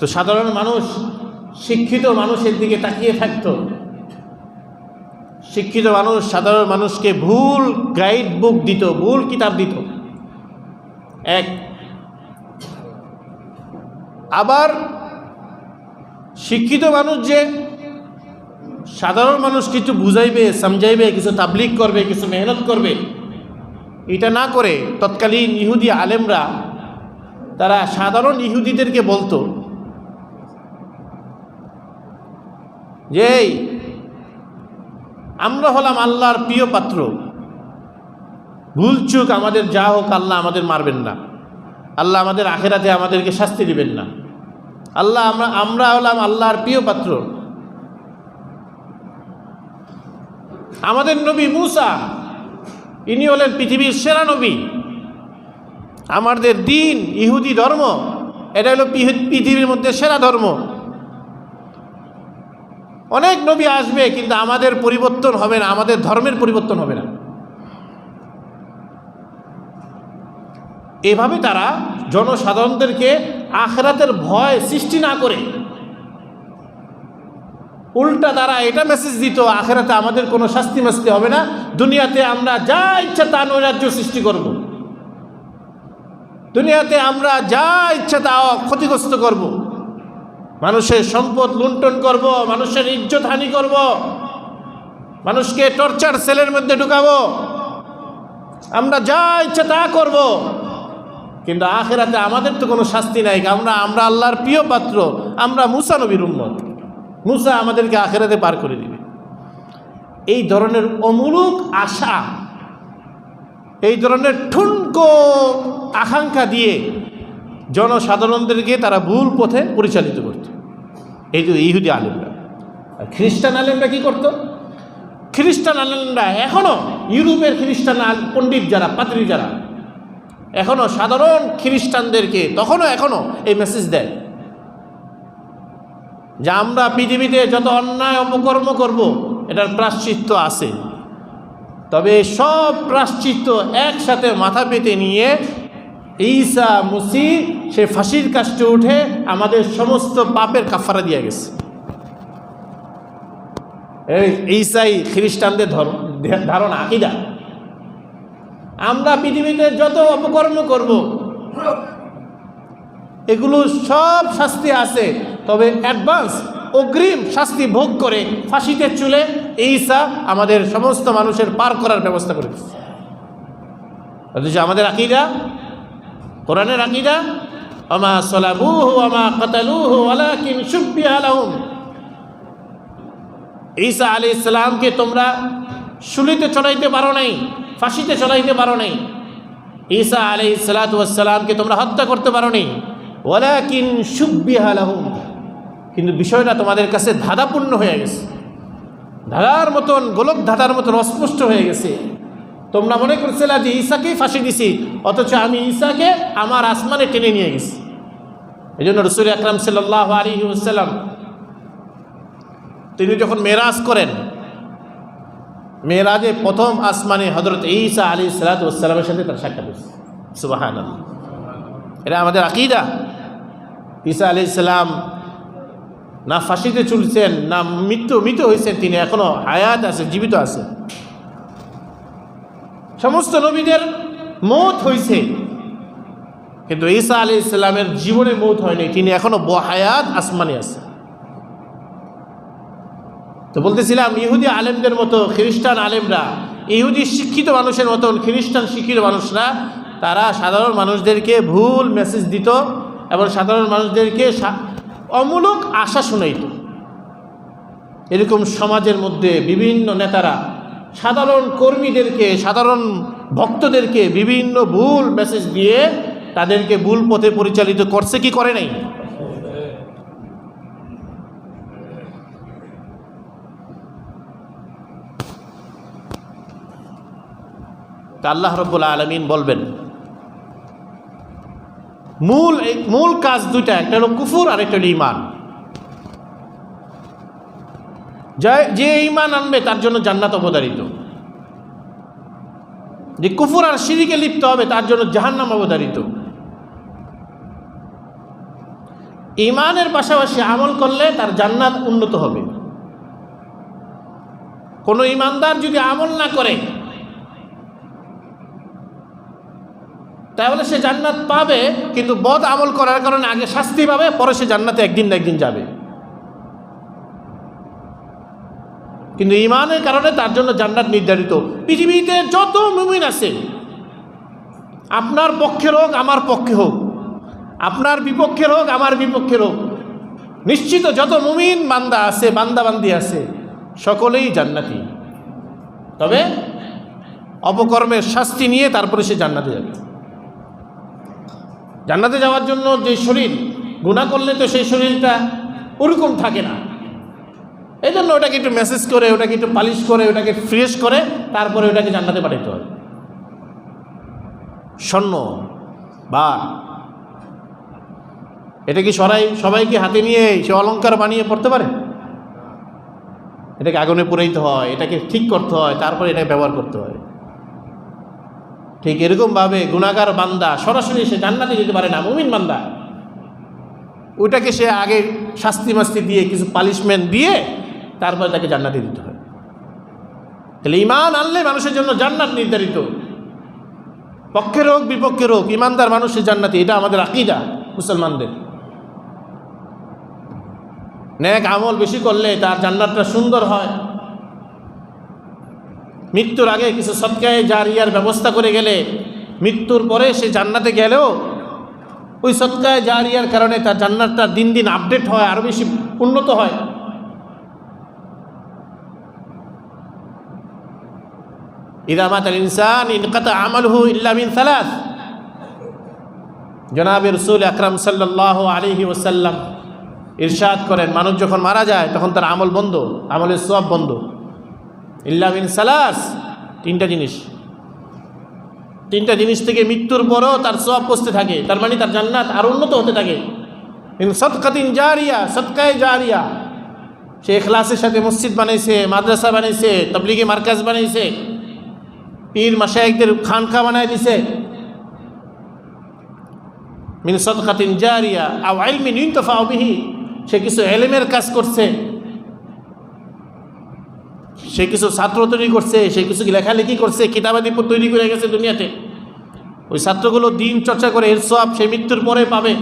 তো সাধারণ মানুষ, শিক্ষিত মানুষের দিকে তাকিয়ে থাকতো। শিক্ষিত মানুষ সাধারণ মানুষকে ভুল গাইড বুক দিত, ভুল কিতাব দিত। এক, আবার শিক্ষিত মানুষ যে সাধারণ মানুষ কিছু বুঝাইবে, সমঝাইবে, কিছু তাবলিক করবে, কিছু মেহনত করবে, এটা না করে তৎকালীন ইহুদি আলেমরা, তারা সাধারণ ইহুদিদেরকে বলতো যে আমরা হলাম আল্লাহর প্রিয় পাত্র। ভুল চুক আমাদের যা হোক আল্লাহ আমাদের মারবেন না। আল্লাহ আমাদের আখেরাতে আমাদেরকে শাস্তি দিবেন না। আল্লাহ আমরা আমরা হলাম আল্লাহর প্রিয় পাত্র। আমাদের নবী মুসা, ইনি হলেন পৃথিবীর সেরা নবী। আমাদের দিন, ইহুদি ধর্ম, এটা হলো পৃথিবীর মধ্যে সেরা ধর্ম। অনেক নবী আসবে, কিন্তু আমাদের পরিবর্তন হবে না, আমাদের ধর্মের পরিবর্তন হবে না। এভাবে তারা জনসাধারণদেরকে আখরাতের ভয় সৃষ্টি না করে উল্টা তারা এটা মেসেজ দিত, আখেরাতে আমাদের কোনো শাস্তি মাস্তি হবে না, দুনিয়াতে আমরা যা ইচ্ছা তা নৈরাজ্য সৃষ্টি করব। দুনিয়াতে আমরা যা ইচ্ছা তা ক্ষতিগ্রস্ত করব। মানুষের সম্পদ লুণ্ঠন করব, মানুষের ইজ্জত হানি করব, মানুষকে টর্চার সেলের মধ্যে ঢুকাবো। আমরা যা ইচ্ছে তা করব, কিন্তু আখেরাতে আমাদের তো কোনো শাস্তি নাই আমরা আমরা আল্লাহর প্রিয় পাত্র, আমরা মুসা নবীর উম্মত। মুসা আমাদেরকে আখেরাতে পার করে দিবে। এই ধরনের অমূলক আশা, এই ধরনের ঠুনকো আকাঙ্ক্ষা দিয়ে জনসাধারণদেরকে তারা ভুল পথে পরিচালিত করত। এই যে ইহুদি আলেমরা। আর খ্রিস্টান আলেমরা কি করত? খ্রিস্টান আলেমরা এখনও ইউরোপের খ্রিস্টান পণ্ডিত যারা পাত্রী যারা এখনও সাধারণ খ্রিস্টানদেরকে তখনও এখনও এই মেসেজ দেয় যে আমরা পৃথিবীতে যত অন্যায় অপকর্ম করব, এটার প্রাশ্চিত্য আছে। তবে সব প্রাশ্চিত্য একসাথে মাথা পেতে নিয়ে ঈসা মুসি, সে ফাঁসির কাষ্টে উঠে আমাদের সমস্ত পাপের কাফারা দিয়ে গেছে। ঈসাই খ্রিস্টানদের ধারণা, আকিদা। আমরা পৃথিবীতে যত অপকর্ম করব, এগুলো সব শাস্তি আছে, তবে অ্যাডভান্স, অগ্রিম শাস্তি ভোগ করে ফাঁসিতে চুলে ঈসা আমাদের সমস্ত মানুষের পার করার ব্যবস্থা করে দিচ্ছে আমাদের আকিদা কোরআনের আকিদা? আমা সলাবুহু আমা কাতালুহু, ওয়ালাকিন শুব্বিহা লাহুম। ঈসা আলী ইসলামকে তোমরা শুলিতে চড়াইতে পারো নাই, ফাঁসিতে চড়াইতে পারো নাই। ঈসা আলী সালাতামকে তোমরা হত্যা করতে পারো নি ওয়ালাকিন শুব্বিহা লাহুম। কিন্তু বিষয়টা তোমাদের কাছে ধাঁধাপূর্ণ হয়ে গেছে। ধাঁধার মতন গোলক ধাঁধার মতন অস্পষ্ট হয়ে গেছে। তোমরা মনে করছিলে যে ঈশাকেই ফাঁসি দিছি? অথচ আমি ঈশাকে আমার আসমানে টেনে নিয়ে গেছি। এই জন্য রসুল আকরাম সাল্লাহ আলী তিনি যখন মেরাজ করেন মেয়েরাজে প্রথম আসমানে হজরত ঈসা আলী সালাতামের সাথে তার সাক্ষাৎ হয়েছে। সুবাহান এটা আমাদের আকিদা। ঈসা আলি ইসলাম না ফাঁসিতে চলছেন, না মৃত্যু মৃত্যু হয়েছেন তিনি এখনও, হায়াত আছে, জীবিত আছে। সমস্ত নবীদের মৌত হয়েছে। কিন্তু ঈসা আলী ইসলামের জীবনে মৌত হয়নি, তিনি এখনও বহায়াত আসমানে আছে। তো বলতেছিলাম, ইহুদি আলেমদের মতো, খ্রিস্টান আলেমরা, ইহুদি শিক্ষিত মানুষের মতন, খ্রিস্টান শিক্ষিত মানুষরা, তারা সাধারণ মানুষদেরকে ভুল মেসেজ দিত এবং সাধারণ মানুষদেরকে অমূলক আশা শোনাইত। এরকম সমাজের মধ্যে বিভিন্ন নেতারা সাধারণ কর্মীদেরকে, সাধারণ ভক্তদেরকে বিভিন্ন ভুল মেসেজ দিয়ে তাদেরকে ভুল পথে পরিচালিত করছে কি করে নাই? তা আল্লাহ রব্বুল আলমিন বলবেন, মূল মূল কাজ দুইটা, একটা হলো কুফুর আর একটা হলো ইমান যে- ইমান আনবে, তার জন্য জান্নাত অবধারিত। যে কুফুর আর সিঁড়িকে লিপ্ত হবে, তার জন্য জাহান্নাম অবধারিত। ইমানের পাশাপাশি আমল করলে তার জান্নাত উন্নত হবে। কোনো ইমানদার যদি আমল না করে, তাহলে সে জান্নাত পাবে, কিন্তু বদ আমল করার কারণে আগে শাস্তি পাবে, পরে সে জান্নাতে একদিন না একদিন যাবে। কিন্তু ইমানের কারণে তার জন্য জান্নাত নির্ধারিত। পৃথিবীতে যত মুমিন আছে, আপনার পক্ষের হোক আমার পক্ষে হোক, আপনার বিপক্ষের হোক আমার বিপক্ষের হোক নিশ্চিত যত মুমিন বান্দা আছে, বান্দা বান্দি আছে, সকলেই জান্নাতি। তবে অপকর্মের শাস্তি নিয়ে তারপরে সে জান্নাতে যাবে। জান্নাতে যাওয়ার জন্য যে শরীর গুণা করলে তো সেই শরীরটা ওরকম থাকে না। এই জন্য ওটাকে একটু মেসেজ করে, ওটাকে একটু পালিশ করে, ওটাকে ফ্রেশ করে, তারপরে ওটাকে জান্নাতে পাঠাতে হয়। স্বর্ণ বা এটা কি সরাই, সবাইকে হাতে নিয়ে সে অলঙ্কার বানিয়ে পড়তে পারে? এটাকে আগুনে পুরাইতে হয়, এটাকে ঠিক করতে হয়, তারপরে এটাকে ব্যবহার করতে হয়। ঠিক এরকমভাবে গুণাগার বান্দা সরাসরি সে জান্নাতে যেতে পারে না, মুমিন বান্দা। ওইটাকে সে আগে শাস্তি মাস্তি দিয়ে কিছু পালিশমেন্ট দিয়ে তারপরে তাকে জান্নাতে দিতে হয়। তাহলে ইমান আনলে মানুষের জন্য জান্নাত নির্ধারিত। পক্ষের হোক বিপক্ষের হোক ইমানদার মানুষের জান্নাতি, এটা আমাদের আকিদা মুসলমানদের। ন্যাক আমল বেশি করলে তার জান্নাতটা সুন্দর হয়। মৃত্যুর আগে কিছু সৎকায় জারিয়ার ব্যবস্থা করে গেলে মৃত্যুর পরে সে জান্নাতে গেলেও ওই সৎকায় জারিয়ার কারণে তার জান্নাতটা দিন দিন আপডেট হয় আরও বেশি উন্নত হয়। ইদামাত আল ইনসান ইনকাতা আমালহু ইল্লা মিন সালাস। জনাব রসুল আকরাম সাল্লাহ আলিহি ওসাল্লাম ইরশাদ করেন, মানুষ যখন মারা যায় তখন তার আমল বন্ধ, আমলের সব বন্ধ। ইল্লা মিন সালাস। তিনটা জিনিস। তিনটা জিনিস থেকে মৃত্যুর পরও তার সব পচতে থাকে, তার মানে তার জান্নাত আর উন্নত হতে থাকে। সৎকাতিন জারিয়া সৎকায় জারিয়া। সে এখলাসের সাথে মসজিদ বানাইছে, মাদ্রাসা বানাইছে, তবলিগি মার্কাজ বানাইছে। পীর মাসায়কদের খানখা বানাই দিছে। মিন সদকাতিন জারিয়া আও আইলমিন ইন্তফা বিহি। সে কিছু এলেমের কাজ করছে। সে কিছু ছাত্র তৈরি করছে, সে কিছু লেখালেখি করছে, কিতাবাদি তৈরি করে গেছে দুনিয়াতে। ওই ছাত্রগুলো দিন চর্চা করে, এর সব সে মৃত্যুর পরে পাবে।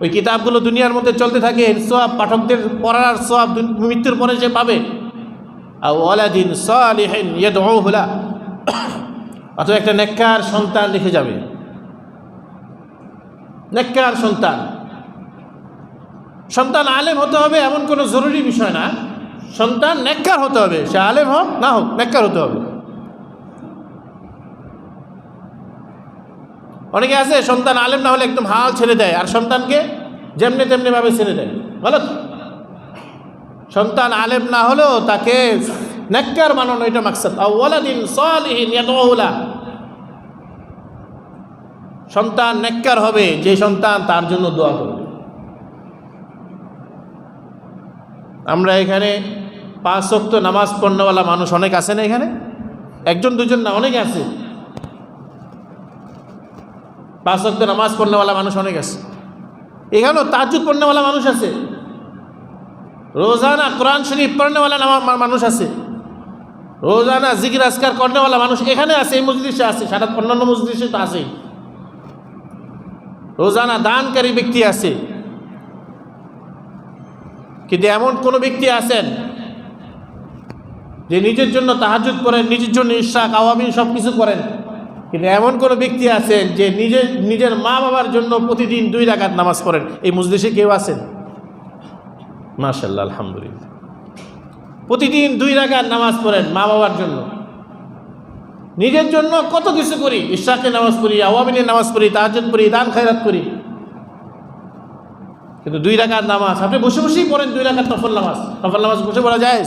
ওই কিতাবগুলো দুনিয়ার মধ্যে চলতে থাকে, এর সব পাঠকদের পড়ার সব মৃত্যুর পরে সে পাবে। আর ওয়ালাদিন সালিহিন ইয়াদউহুলা। অথবা একটা নেককার সন্তান লিখে যাবে। নেককার সন্তান। সন্তান আলেম হতে হবে এমন কোনো জরুরি বিষয় না। সন্তান নেককার হতে হবে, সে আলেম হোক না হোক, নেককার হতে হবে। অনেকে আছে, সন্তান আলেম না হলে একদম হাল ছেড়ে দেয়, আর সন্তানকে যেমনি তেমনিভাবে ছেড়ে দেয়। বলো সন্তান আলেম না হলেও তাকে নেককার বানানো, এটা মাকসাদ। ওয়ালাদিন সালিহিন ইয়াদউলা। সন্তান নেককার হবে, যে সন্তান তার জন্য দোয়া করবে। আমরা এখানে পাঁচ শক্ত নামাজ পড়নেওয়ালা মানুষ অনেক আছে না এখানে? একজন, দুজন না, অনেক আছে। পাঁচ শক্ত নামাজ পড়নেওয়ালা মানুষ অনেক আছে। এখানেও তাজুদ পড়নেওয়ালা মানুষ আছে। রোজানা কোরআন শরীফ পড়নেওয়ালা মানুষ আছে। রোজানা জিকির, আজকার কর্নেওয়ালা মানুষ এখানে আছে, এই মজলিসে আছে, সারা অন্যান্য মজলিসে তো আছেই রোজানা দানকারী ব্যক্তি আছে। কিন্তু এমন কোনো ব্যক্তি আছেন যে নিজের জন্য তাহাজুদ করেন, নিজের জন্য ইশাক আওয়ামী সব কিছু করেন। কিন্তু এমন কোনো ব্যক্তি আছেন যে নিজের নিজের মা বাবার জন্য প্রতিদিন দুই রাকাত নামাজ পড়েন। এই মজলিসে কেউ আছেন? মাশাল্লাহ আলহামদুলিল্লাহ। প্রতিদিন দুই রাকাত নামাজ পড়েন মা বাবার জন্য। নিজের জন্য কত কিছু করি ইশাকে নামাজ পড়ি আওয়ামিনের নামাজ পড়ি তাহাজুদ পড়ি, দান খায়রাত করি। কিন্তু দুই রাকাত নামাজ, আপনি বসে বসেই পড়েন দুই রাকাত নফল নামাজ। নফল নামাজ বসে পড়া যায়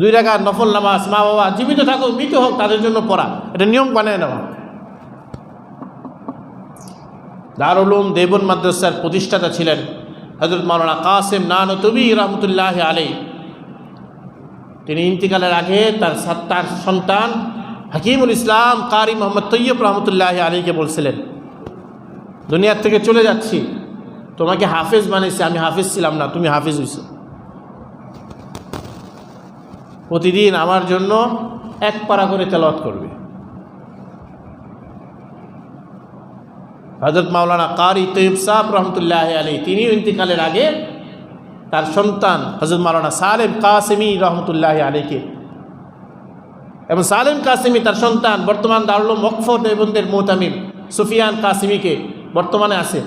দুই রাকাত নফল নামাজ, মা বাবা জীবিত থাকুক, মৃত হোক, তাদের জন্য পড়া। এটা নিয়ম বানিয়ে নেওয়া। দারুলুম দেবন মাদ্রাসার প্রতিষ্ঠাতা ছিলেন হজরত মাওলানা কাসেম নান তবি রহমতুল্লাহ আলী তিনি ইন্তিকালের আগে তার তার সন্তান হাকিমুল ইসলাম কারি মোহাম্মদ তৈয়ব রহমতুল্লাহ আলীকে বলছিলেন দুনিয়ার থেকে চলে যাচ্ছি। তোমাকে হাফেজ বানিয়েছে আমি হাফেজ ছিলাম না, তুমি হাফেজ হইছ। প্রতিদিন আমার জন্য এক পারা করে তেলাওয়াত করবে। হজরত মাওলানা কারি তৈব সাহ রহমতুল্লাহ আলী তিনি ইন্তিকালের আগে তার সন্তান হজরত মাওলানা সালেম কাসেমি রহমতুল্লাহ আলীকে এবং সালেম কাসিমি তার সন্তান, বর্তমান দারুল মকফ দেবন্দের মোহতামিম সুফিয়ান কাসিমিকে বর্তমানে আছে।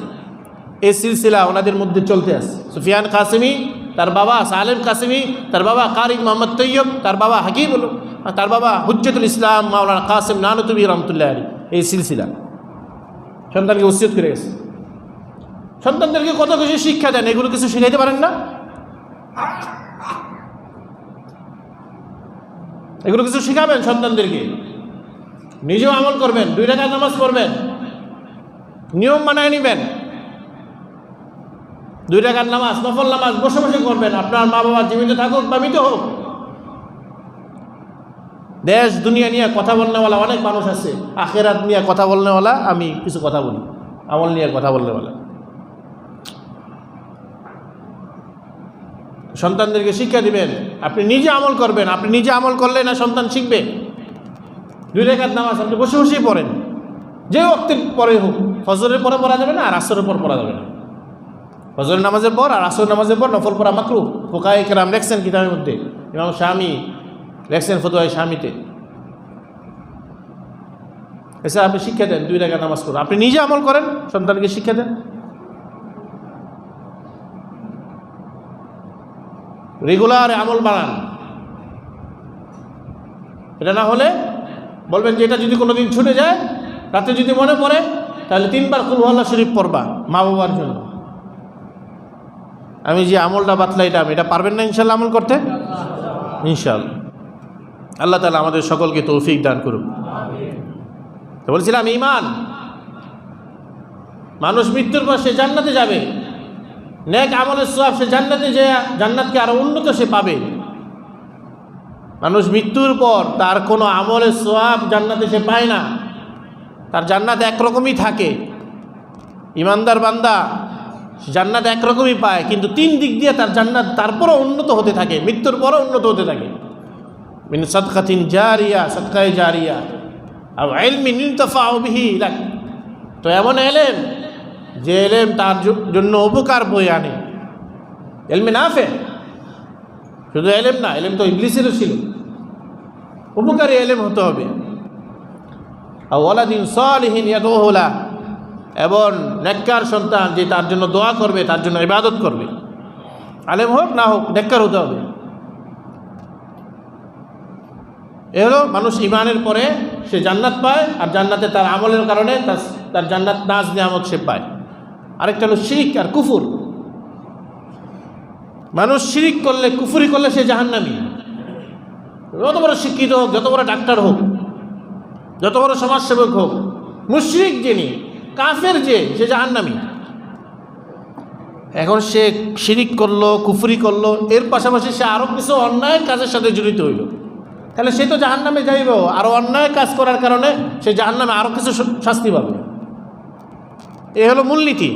এই সিলসিলা ওনাদের মধ্যে চলতে আছে। সুফিয়ান কাসিমি, তার বাবা সালেম কাসিমি, তার বাবা কারিক মোহাম্মদ তৈয়ব, তার বাবা হাকিবুল তার বাবা হুজ্জতুল ইসলাম মাওলানা কাসিম নানতুবি রহমতুল্লাহ আলী এই সিলসিলা। সন্তানকে উচ্ছেদ করে গেছে। সন্তানদেরকে কত কিছু শিক্ষা দেন, এগুলো কিছু শিখাইতে পারেন না? এগুলো কিছু শিখাবেন সন্তানদেরকে? নিজেও আমল করবেন, দুই টাকা নামাজ পড়বেন, নিয়ম মানায় নিবেন। দুই টাকার নামাজ, নফল নামাজ বসে বসে করবেন, আপনার মা বাবা জীবিত থাকুক বা মৃত হোক। দেশ, দুনিয়া নিয়ে কথা বলনেওয়ালা অনেক মানুষ আছে। আখেরাত নিয়ে কথা বলনেওয়ালা আমি কিছু কথা বলি। আমল নিয়ে কথা বলনেওয়ালা। সন্তানদেরকে শিক্ষা দিবেন, আপনি নিজে আমল করবেন। আপনি নিজে আমল করলে না সন্তান শিখবে? দুই রেখাত নামাজ আপনি বসে বসেই পড়েন। যে অক্তির পরে হোক, ফজরের পরে পড়া যাবে না, আর আসরের পর পড়া যাবে না। ফজরের নামাজের পর আর আসর নামাজের পর নফল পড়া মাকরু ফোকায় কেরাম লেখছেন কিতাবের মধ্যে। ইমাম স্বামী লেখছেন ফতোয়াই স্বামীতে। এসে আপনি শিক্ষা দেন, দুই টাকা নামাজ করুন আপনি নিজে আমল করেন, সন্তানকে শিক্ষা দেন। রেগুলার আমল বানান এটা না হলে বলবেন যে এটা যদি কোনো দিন ছুটে যায়, রাতে যদি মনে পড়ে, তাহলে তিনবার কুলহল্লা শরীফ পড়বা, মা বাবার জন্য। আমি যে আমলটা বাতলাইলাম, এটা পারবেন না ইনশাল্লাহ আমল করতে? ইনশাল্লাহ। আল্লাহ তালা আমাদের সকলকে তৌফিক দান করুন তো বলছিলাম ইমান মানুষ মৃত্যুর পর সে জান্নাতে যাবে। ন্যাক আমলের সব সে জান্নাতে যে জান্নাতকে আরও উন্নত সে পাবে। মানুষ মৃত্যুর পর তার কোনো আমলের সোয়াব জান্নাতে সে পায় না। তার জান্নাত একরকমই থাকে। ইমানদার বান্দা জান্নাত একরকমই পায়, কিন্তু তিন দিক দিয়ে তার জান্নাত তারপরও উন্নত হতে থাকে, মৃত্যুর পরও উন্নত হতে থাকে। মিন সদকাতিন জারিয়া, সদকায় জারিয়া আর এলমি নিন্তফা অবিহি তো এমন এলেম যে এলেম তার জন্য উপকার বয়ে আনে। এলমে না ফে শুধু এলেম না, এলেম তো ইংলিশেরও ছিল। উপকারী এলেম হতে হবে। আর ওলাদিন সলিহীন ইয়াদোহলা এবং নেককার সন্তান যে তার জন্য দোয়া করবে, তার জন্য ইবাদত করবে। আলেম হোক না হোক, নেককার হতে হবে। এ হলো মানুষ ইমানের পরে সে জান্নাত পায় আর জান্নাতে তার আমলের কারণে তার তার জান্নাত নাজ, নিয়ামত সে পায়। আরেকটা হলো শিরিক আর কুফুর। মানুষ শিরিক করলে, কুফুরি করলে সে জাহান্নামি। যত বড় শিক্ষিত হোক, যত বড় ডাক্তার হোক, যত বড় সমাজসেবক হোক, মুশরিক যিনি, কাফের যে, সে জাহান্নামি। এখন সে শিরিক করল, কুফরি করল, এর পাশাপাশি সে আরও কিছু অন্যায় কাজের সাথে জড়িত হইল। তাহলে সে তো জাহান নামে যাইব। আরও অন্যায় কাজ করার কারণে সে জাহান নামে আরও কিছু শাস্তি পাবে। এ হলো মূলনীতি।